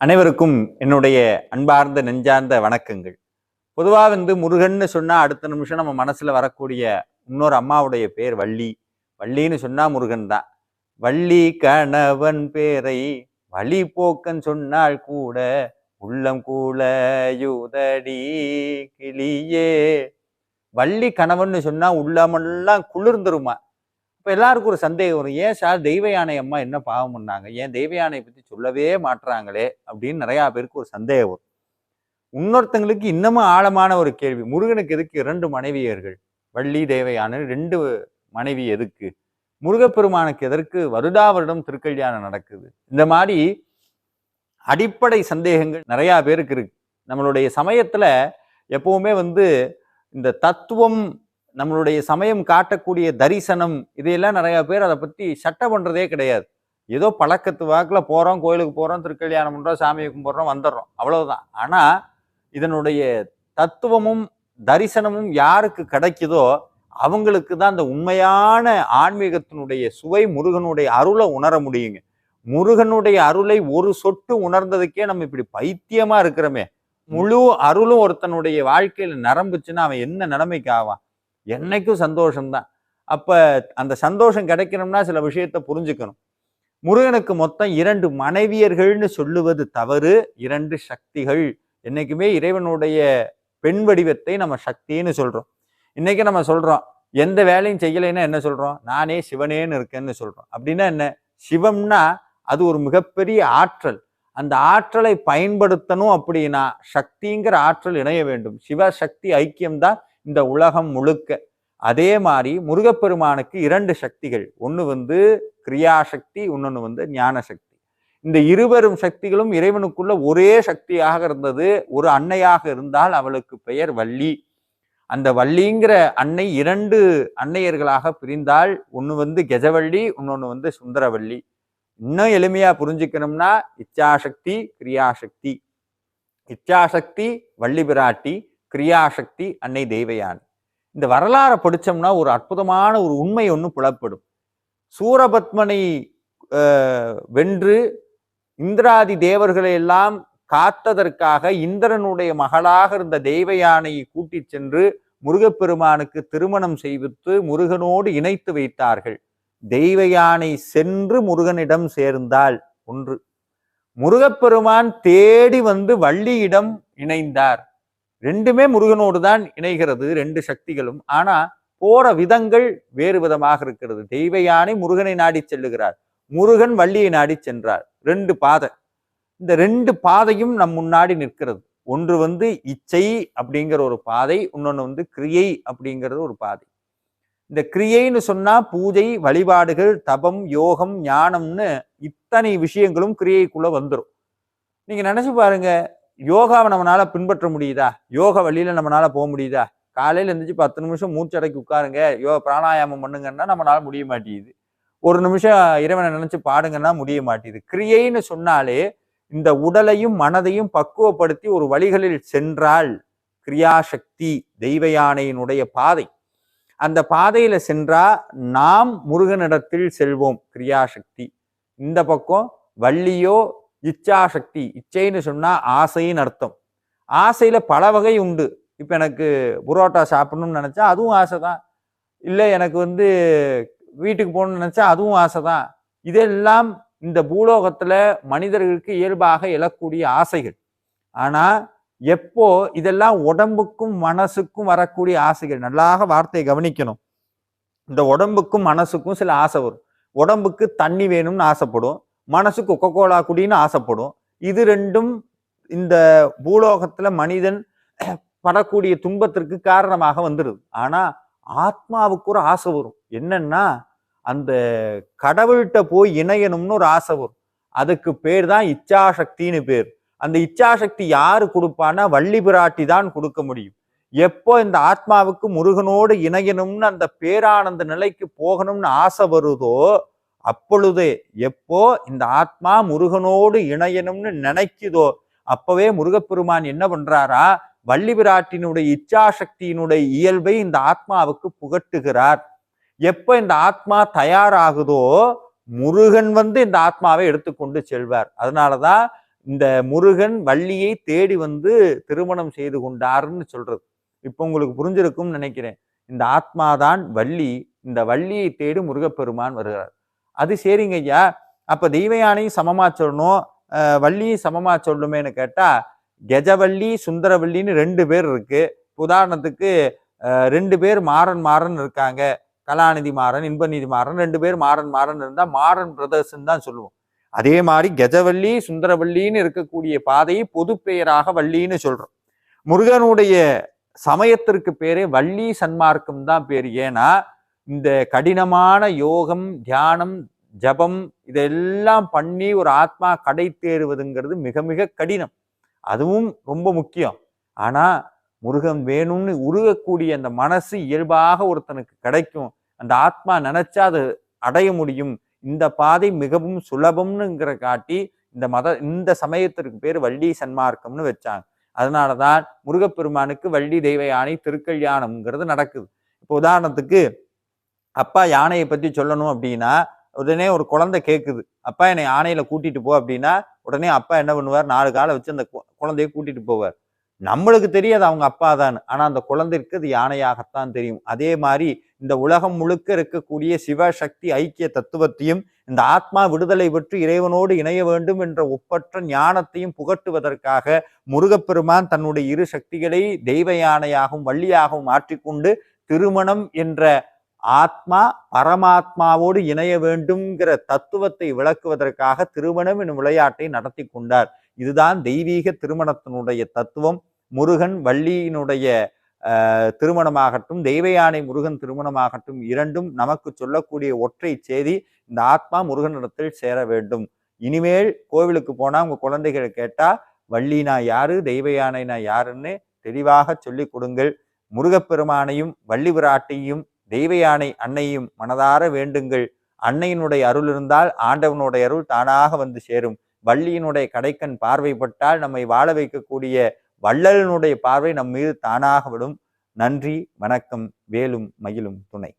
அனைவருக்கும் என்னுடைய அன்பார்ந்த நெஞ்சார்ந்த வணக்கங்கள். பொதுவாக வந்து முருகன்னு சொன்னால் அடுத்த நிமிஷம் நம்ம மனசுல வரக்கூடிய இன்னொரு அம்மாவுடைய பேர் வள்ளி. வள்ளின்னு சொன்னால் முருகன் தான். வள்ளி கணவன் பேரை வழி போக்கன் சொன்னால் கூட உள்ளம் கூல யுதடி கிளியே. வள்ளி கணவன்னு சொன்னா உள்ளமெல்லாம் குளிர்ந்துருமா? இப்போ எல்லாருக்கும் ஒரு சந்தேகம் வரும். ஏன் சார் தெய்வ யானை அம்மா என்ன பாவம் பண்ணாங்க ஏன் தெய்வ யானையை பற்றி சொல்லவே மாட்டுறாங்களே அப்படின்னு நிறையா பேருக்கு ஒரு சந்தேகம் வரும். இன்னொருத்தங்களுக்கு இன்னமும் ஆழமான ஒரு கேள்வி. முருகனுக்கு எதுக்கு இரண்டு மனைவியர்கள்? வள்ளி தேவயானை ரெண்டு மனைவி எதுக்கு? முருகப்பெருமானுக்கு எதற்கு வருடா வருடம் திருக்கல்யாணம் நடக்குது? இந்த மாதிரி அடிப்படை சந்தேகங்கள் நிறையா பேருக்கு இருக்கு. நம்மளுடைய சமயத்தில் எப்பவுமே வந்து இந்த தத்துவம் நம்மளுடைய சமயம் காட்டக்கூடிய தரிசனம் இதையெல்லாம் நிறைய பேர் அதை பற்றி சட்டை பண்ணுறதே கிடையாது. ஏதோ பழக்கத்து வாக்கில் போகிறோம் கோயிலுக்கு போகிறோம் திருக்கல்யாணம் பண்ணுறோம் சாமியை கும்பிட்றோம் வந்துடுறோம். அவ்வளவுதான். ஆனால் இதனுடைய தத்துவமும் தரிசனமும் யாருக்கு கிடைக்குதோ அவங்களுக்கு தான் அந்த உண்மையான ஆன்மீகத்தினுடைய சுவை முருகனுடைய அருளை உணர முடியுங்க. முருகனுடைய அருளை ஒரு சொட்டு உணர்ந்ததுக்கே நம்ம இப்படி பைத்தியமா இருக்கிறோமே. முழு அருளும் ஒருத்தனுடைய வாழ்க்கையில நரம்புச்சுன்னா அவன் என்ன நிலைமைக்கு ஆவான்? என்னைக்கும் சந்தோஷம்தான். அப்போ அந்த சந்தோஷம் கிடைக்கணும்னா சில விஷயத்த புரிஞ்சுக்கணும். முருகனுக்கு மொத்தம் இரண்டு மனைவியர்கள்னு சொல்லுவது தவறு இரண்டு சக்திகள். என்னைக்குமே இறைவனுடைய பெண் வடிவத்தை நம்ம சக்தின்னு சொல்கிறோம் இன்னைக்கு நம்ம சொல்கிறோம் எந்த வேலையும் செய்யலைன்னா என்ன சொல்கிறோம் நானே சிவனேன்னு இருக்கேன்னு சொல்கிறோம் அப்படின்னா என்ன? சிவம்னா அது ஒரு மிகப்பெரிய ஆற்றல். அந்த ஆற்றலை பயன்படுத்தணும் அப்படின்னா சக்திங்கிற ஆற்றல் இணைய வேண்டும். சிவசக்தி ஐக்கியம்தான் இந்த உலகம் முழுக்க. அதே மாதிரி முருகப்பெருமானுக்கு இரண்டு சக்திகள். ஒன்று வந்து கிரியாசக்தி இன்னொன்று வந்து ஞான சக்தி இந்த இருவரும் சக்திகளும் இறைவனுக்குள்ள ஒரே சக்தியாக இருந்தது. ஒரு அன்னையாக இருந்தால் அவளுக்கு பெயர் வள்ளி. அந்த வள்ளிங்கிற அன்னை இரண்டு அன்னையர்களாக பிரிந்தால் ஒன்று வந்து கெஜவள்ளி இன்னொன்று வந்து சுந்தரவள்ளி. இன்னும் எளிமையாக புரிஞ்சுக்கணும்னா இச்சாசக்தி கிரியாசக்தி. இச்சாசக்தி வள்ளி பிராட்டி. கிரியாசக்தி அன்னை தெய்வயானி இந்த வரலாறை படிச்சோம்னா ஒரு அற்புதமான ஒரு உண்மை ஒன்று புலப்படும். சூரபத்மனை வென்று இந்திராதி தேவர்களை எல்லாம் காத்ததற்காக இந்திரனுடைய மகளாக இருந்த தெய்வ யானையை கூட்டிச் சென்று முருகப்பெருமானுக்கு திருமணம் செய்வித்து முருகனோடு இணைத்து வைத்தார்கள். தெய்வ யானை சென்று முருகனிடம் சேர்ந்தாள் ஒன்று. முருகப்பெருமான் தேடி வந்து வள்ளியிடம் இணைந்தார். ரெண்டுமே முருகனோடு தான் இணைகிறது ரெண்டு சக்திகளும். ஆனா போற விதங்கள் வேறு விதமாக இருக்கிறது. தெய்வ யானை முருகனை நாடி செல்லுகிறார். முருகன் வள்ளியை நாடி சென்றார். ரெண்டு பாதை. இந்த ரெண்டு பாதையும் நம் முன்னாடி நிற்கிறது. ஒன்று வந்து இச்சை அப்படிங்கிற ஒரு பாதை இன்னொன்று வந்து கிரியை அப்படிங்கிறது ஒரு பாதை. இந்த கிரியைன்னு சொன்னா பூஜை வழிபாடுகள் தபம் யோகம் ஞானம்னு இத்தனை விஷயங்களும் கிரியைக்குள்ள வந்துடும் நீங்க நினைச்சு பாருங்க யோகாவை நம்மளால பின்பற்ற முடியுதா? யோக வழியில நம்மளால போக முடியுதா? காலையில எழுந்திரிச்சு பத்து நிமிஷம் மூச்சடைக்கு உட்காருங்க. யோக பிராணாயாமம் பண்ணுங்கன்னா நம்மளால முடிய மாட்டேங்குது. ஒரு நிமிஷம் இறைவனை நினைச்சு பாடுங்கன்னா முடிய மாட்டேங்குது. கிரியைன்னு சொன்னாலே இந்த உடலையும் மனதையும் பக்குவப்படுத்தி ஒரு வழிகளில் சென்றால் கிரியாசக்தி தெய்வ யானையினுடைய பாதை. அந்த பாதையில சென்றா நாம் முருகனிடத்தில் செல்வோம் கிரியாசக்தி. இந்த பக்கம் வள்ளியோ இச்சாசக்தி இச்சைன்னு சொன்னால் ஆசைன்னு அர்த்தம். ஆசையில் பல வகை உண்டு. இப்போ எனக்கு புரோட்டா சாப்பிடணும்னு நினச்சா அதுவும் ஆசை தான். இல்லை எனக்கு வந்து வீட்டுக்கு போகணும்னு நினச்சா அதுவும் ஆசை தான். இதெல்லாம் இந்த பூலோகத்தில் மனிதர்களுக்கு இயல்பாக எழக்கூடிய ஆசைகள். ஆனால் எப்போ இதெல்லாம் உடம்புக்கும் மனசுக்கும் வரக்கூடிய ஆசைகள்? நல்லாக வார்த்தையை கவனிக்கணும். இந்த உடம்புக்கும் மனசுக்கும் சில ஆசை வரும். உடம்புக்கு தண்ணி வேணும்னு ஆசைப்படும். மனசு கொக்கோ கோலா குடின்னு ஆசைப்படும். இது ரெண்டும் இந்த பூலோகத்துல மனிதன் படக்கூடிய துன்பத்திற்கு காரணமாக வந்துடுது ஆனா ஆத்மாவுக்கு ஒரு ஆசை வரும். என்னன்னா அந்த கடவுள்கிட்ட போய் இணையணும்னு ஒரு ஆசை வரும். அதுக்கு பேர் தான் இச்சாசக்தின்னு பேர். அந்த இச்சாசக்தி யாரு கொடுப்பான்னா வள்ளி பிராட்டி தான் கொடுக்க முடியும். எப்போ இந்த ஆத்மாவுக்கு முருகனோடு இணையணும்னு அந்த பேரானந்த நிலைக்கு போகணும்னு ஆசை வருதோ அப்பொழுது எப்போ இந்த ஆத்மா முருகனோடு இணையணும்னு நினைக்குதோ அப்பவே முருகப்பெருமான் என்ன பண்றாரா? வள்ளி பிராட்டினுடைய இச்சாசக்தியினுடைய இயல்பை இந்த ஆத்மாவுக்கு புகட்டுகிறார். எப்ப இந்த ஆத்மா தயாராகுதோ முருகன் வந்து இந்த ஆத்மாவை எடுத்துக்கொண்டு செல்வார். அதனாலதான் இந்த முருகன் வள்ளியை தேடி வந்து திருமணம் செய்து கொண்டார்னு சொல்றது. இப்போ உங்களுக்கு புரிஞ்சிருக்கும்னு நினைக்கிறேன். இந்த ஆத்மாதான் வள்ளி. இந்த வள்ளியை தேடி முருகப்பெருமான் வருகிறார். அது சரிங்க ஐயா. அப்போ தெய்வயானையும் சமமாக சொல்லணும். வள்ளியும் சமமாக சொல்லணுமேன்னு கேட்டால் கெஜவள்ளி சுந்தரவள்ளின்னு ரெண்டு பேர் இருக்கு. உதாரணத்துக்கு ரெண்டு பேர் மாறன் மாறன் இருக்காங்க. கலாநிதி மாறன் இன்பநிதி மாறன் ரெண்டு பேர் மாறன் மாறன் இருந்தால் மாறன் பிரதர்ஸ்ன்னு தான் சொல்லுவோம். அதே மாதிரி கெஜவள்ளி சுந்தரவள்ளின்னு இருக்கக்கூடிய பாதையை பொது பெயராக வள்ளின்னு சொல்றோம். முருகனுடைய சமயத்திற்கு பேரே வள்ளி சன்மார்க்கம் தான் பேர். ஏன்னா இந்த கடினமான யோகம் தியானம் ஜபம் இதெல்லாம் பண்ணி ஒரு ஆத்மா கடை தேறுவதுங்கிறது மிக மிக கடினம். அதுவும் ரொம்ப முக்கியம். ஆனால் முருகன் வேணும்னு உருகக்கூடிய அந்த மனசு இயல்பாக ஒருத்தனுக்கு கிடைக்கும். அந்த ஆத்மா நினைச்சா அது அடைய முடியும். இந்த பாதை மிகவும் சுலபம்னுங்கிற காட்டி இந்த மத இந்த சமயத்திற்கு பேர் வள்ளி சன்மார்க்கம்னு வச்சாங்க. அதனாலதான் முருகப்பெருமானுக்கு வள்ளி தெய்வ யானை திருக்கல்யாணம்ங்கிறது நடக்குது. இப்போ உதாரணத்துக்கு அப்பா யானையை பற்றி சொல்லணும் அப்படின்னா உடனே ஒரு குழந்தை கேட்குது அப்பா என்னை யானையில கூட்டிட்டு போ அப்படின்னா உடனே அப்பா என்ன பண்ணுவார்? நாலு காலை வச்சு அந்த கு- குழந்தைய கூட்டிட்டு போவார். நம்மளுக்கு தெரியாது அவங்க அப்பா தான். ஆனா அந்த குழந்தைக்கு அது யானையாகத்தான் தெரியும். அதே மாதிரி இந்த உலகம் முழுக்க இருக்கக்கூடிய சிவசக்தி ஐக்கிய தத்துவத்தையும் இந்த ஆத்மா விடுதலை பெற்று இறைவனோடு இணைய வேண்டும் என்ற ஒப்பற்ற ஞானத்தையும் புகட்டுவதற்காக முருகப்பெருமான் தன்னுடைய இரு சக்திகளை தெய்வ யானையாகவும் வள்ளியாகவும் மாற்றிக்கொண்டு திருமணம் என்ற ஆத்மா பரமாத்மாவோடு இணைய வேண்டும்ங்கிற தத்துவத்தை விளக்குவதற்காக திருமணம் என்னும் விளையாட்டை நடத்தி கொண்டார். இதுதான் தெய்வீக திருமணத்தினுடைய தத்துவம். முருகன் வள்ளியினுடைய திருமணமாகட்டும் தெய்வ யானை முருகன் திருமணமாகட்டும் இரண்டும் நமக்கு சொல்லக்கூடிய ஒற்றை செய்தி இந்த ஆத்மா முருகனிடத்தில் சேர வேண்டும். இனிமேல் கோவிலுக்கு போனால் உங்க குழந்தைகள் கேட்டா வள்ளினா யாரு தெய்வயானைனா யாருன்னு தெளிவாக சொல்லிக் கொடுங்கள். முருகப்பெருமானையும் வள்ளி விராட்டியும் தெய்வ யானை அன்னையும் மனதார வேண்டுங்கள். அன்னையினுடைய அருள் இருந்தால் ஆண்டவனுடைய அருள் தானாக வந்து சேரும். வள்ளியினுடைய கடைக்கண் பார்வைப்பட்டால் நம்மை வாழ வைக்கக்கூடிய வள்ளலினுடைய பார்வை நம் மீது தானாக விடும் நன்றி வணக்கம் வேலும் மயிலும் துணை.